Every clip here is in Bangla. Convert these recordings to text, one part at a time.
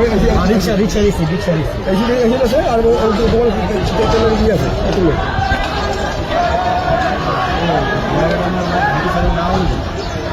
মানে রিক্সা রিক্সা রিক্সা দিচ্ছি আছে আর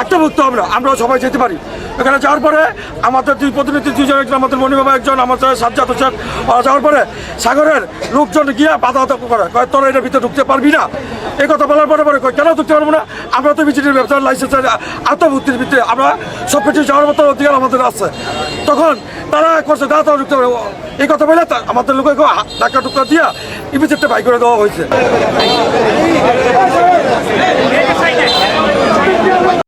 আত্মভুক্ত আমরা আমরাও সবাই যেতে পারি। এখানে যাওয়ার পরে আমাদের দুই প্রতিনিধি দুজন একজন আমাদের মণিবাবা একজন আমাদের সাজ্জাদ হোসেন। যাওয়ার পরে সাগরের লোকজন গিয়ে বাধা করে। কয়, তোরা এটার ভিতরে ঢুকতে পারবি না? এই কথা বলার পরে পরে কেন ঢুকতে পারব না? আমরা তো বিজেপির ব্যবসার লাইসেন্সের আত্মভুক্তির ভিত্তিতে আমরা সব কিছু যাওয়ার মতো অধিকার আমাদের আছে। তখন তারা করছে তারা ঢুকতে পারব। এই কথা বলে আমাদের লোককে ধাক্কা টুক্কা দিয়া ইমিডিয়েটটা বাই করে দেওয়া হয়েছে।